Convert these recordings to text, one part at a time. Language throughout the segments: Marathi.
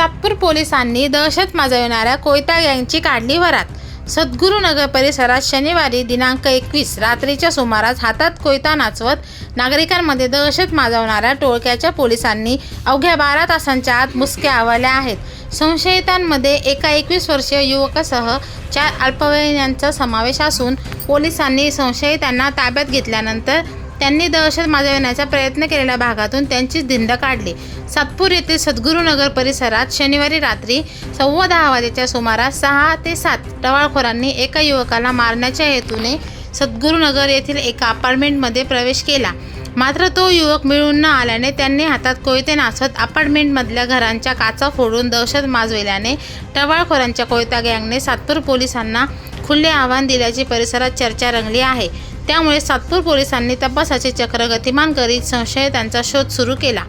सातपूर पोलिसांनी दहशत माजविणाऱ्या कोयता गँगची काढली वरात. सद्गुरुनगर परिसरात शनिवारी दिनांक एकवीस रात्रीच्या सुमारास हातात कोयता नाचवत नागरिकांमध्ये दहशत माजवणाऱ्या टोळक्याच्या पोलिसांनी अवघ्या बारा तासांच्या आत मुसक्या आवळल्या आहेत. संशयितांमध्ये एका एकवीस वर्षीय युवकासह चार अल्पवयीनांचा समावेश असून पोलिसांनी संशयितांना ताब्यात घेतल्यानंतर त्यांनी दहशत माजविण्याचा प्रयत्न केलेल्या भागातून त्यांचीच धिंड काढली. सातपूर येथील सद्गुरुनगर परिसरात शनिवारी रात्री सव्वा दहा वाजेच्या सुमारास सहा ते सात टवाळखोरांनी एका युवकाला मारण्याच्या हेतूने सद्गुरुनगर येथील एका अपार्टमेंटमध्ये प्रवेश केला. मात्र तो युवक मिळून न आल्याने त्यांनी हातात कोयते नासत अपार्टमेंटमधल्या घरांच्या काचा फोडून दहशत माजविल्याने टवाळखोरांच्या कोयता गँगने सातपूर पोलिसांना खुले आव्हान दिल्याची परिसरात चर्चा रंगली आहे. त्यामुळे सातपूर पोलिसांनी तपासाचे चक्र गतिमान करीत संशयितांचा शोध सुरू केला.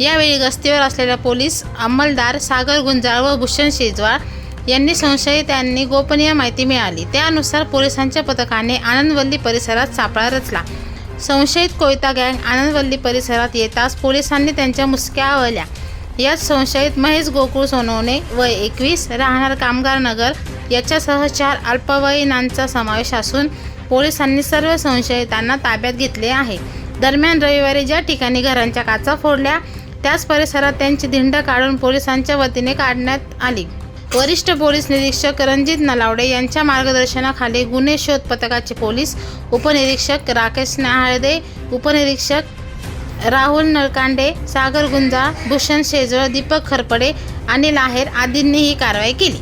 यावेळी गस्तीवर असलेल्या पोलीस अंमलदार सागर गुंजाळ व भूषण शेजवाळ यांनी संशयितांनी गोपनीय माहिती मिळाली. त्यानुसार पोलिसांच्या पथकाने आनंदवल्ली परिसरात सापळा रचला. संशयित कोयता गँग आनंदवल्ली परिसरात येताच पोलिसांनी त्यांच्या मुसक्या आवळल्या. यात संशयित महेश गोकुळ सोनवणे वय एकवीस राहणार कामगार नगर याच्यासह चार अल्पवयीनांचा समावेश असून पोलिसांनी सर्व संशयितांना ताब्यात घेतले आहे. दरम्यान रविवारी ज्या ठिकाणी घरांच्या काचा फोडल्या त्याच परिसरात त्यांची धिंड काढून पोलिसांच्या वतीने काढण्यात आली. वरिष्ठ पोलीस निरीक्षक रणजित नलावडे यांच्या मार्गदर्शनाखाली गुन्हे शोध पथकाचे पोलीस उपनिरीक्षक राकेश नाहळदे उपनिरीक्षक राहुल नळकांडे सागर गुंजा भूषण शेजवळ दीपक खरपडे अनिल आहेर आदींनी ही कारवाई केली.